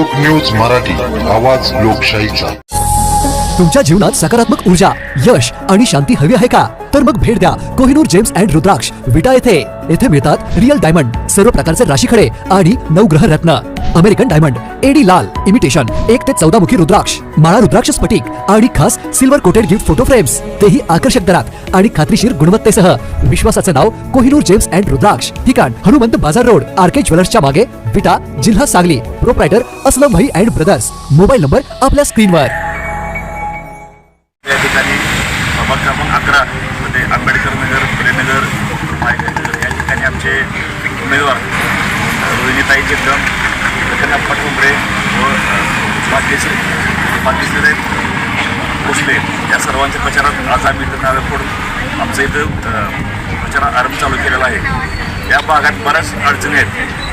लोक न्यूज मराठी आवाज लोकशाहीचा. तुमच्या जीवनात सकारात्मक ऊर्जा यश आणि शांती हवी आहे का? तर मग भेट द्या कोहिनूर जेम्स अँड रुद्राक्ष. विटा येथे. येथे मिळतात रिअल डायमंड सर्व प्रकारचे राशीखडे आणि नवग्रह रत्न. अमेरिकन डायमंड एडी लाल इमिटेशन एक ते चौदा मुखी रुद्राक्ष. माळा रुद्राक्ष स्फटिक आणि खास silver coated gift photo frames. तेही आकर्षक दरात आणि खात्रीशीर गुणवत्तेसह. विश्वासाचे नाव कोहिनूर जेम्स अँड रुद्राक्ष. ठिकाण हनुमंत बाजार रोड आरके ज्वेलर्सच्या मागे. विटा जिल्हा सांगली. प्रोप्रायटर असलम भाई अँड ब्रदर्स मोबाईल नंबर आपल्या स्क्रीनवर या ठिकाणी प्रभाग क्रमांक अकरा मध्ये आंबेडकर नगर फुलेनगर या ठिकाणी आमचे उमेदवार रोहिणीताई चिंदम लखनप्पा ठोंबरे व भाग्यश्री भाग्यश्री भोसले या सर्वांच्या प्रचारात आज आम्ही इथं नावे फोडून आमचं इथं प्रचार आरंभ चालू केलेला आहे. या भागात बऱ्याच अडचणी आहेत.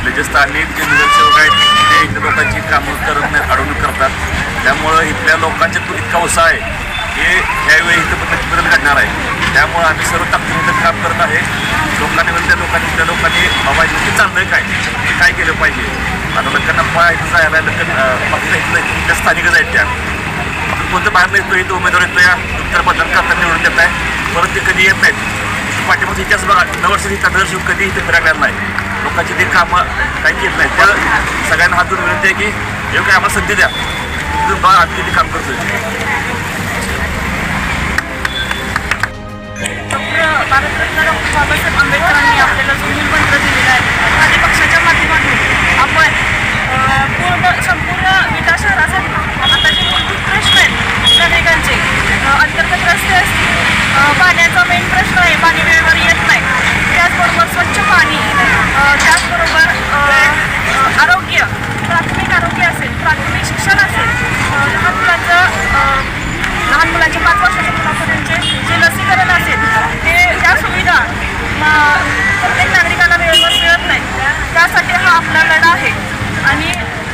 आपले जे स्थानिक जे नगरसेवक आहेत ते इथल्या लोकांची कामं करत नाही अडवणूक करतात. त्यामुळं इथल्या लोकांच्या तो इतका उत्साह आहे हे ह्यावेळी इथं पण नक्की बदल घडणार आहे. त्यामुळं आम्ही सर्व ताकदीनं काम करत आहे. लोकांनी म्हणजे त्या लोकांनी इथल्या लोकांनी बाबा इथे चाललं काय? ते काय केलं पाहिजे? आता लग्नाप्पा इथं जायला लग्न फक्त इथलं इथल्या स्थानिकच आहेत त्या. आपण कोणतं बाहेर येतो इथं उमेदवार येतो या उत्तर बदल करताना निवडून देत आहे. परत ते कधी येत नाहीत. पाठीमागचा इतिहास बघा नवर्षी नगरसेवक कधी इथे फिरायला नाही. लोकांची ते कामं काही केली नाही तर सगळ्यांना हात धरून विनंती आहे की हे काय आम्हाला संधी द्या. तुम्ही बघा आम्ही किती काम करतोय. बाबासाहेब आंबेडकरांनी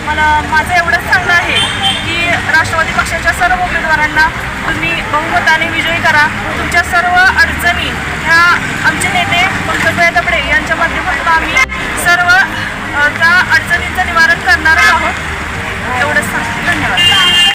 मला माझं एवढंच सांगणं आहे की राष्ट्रवादी पक्षाच्या सर्व उमेदवारांना तुम्ही बहुमताने विजयी करा. तुमच्या सर्व अडचणी ह्या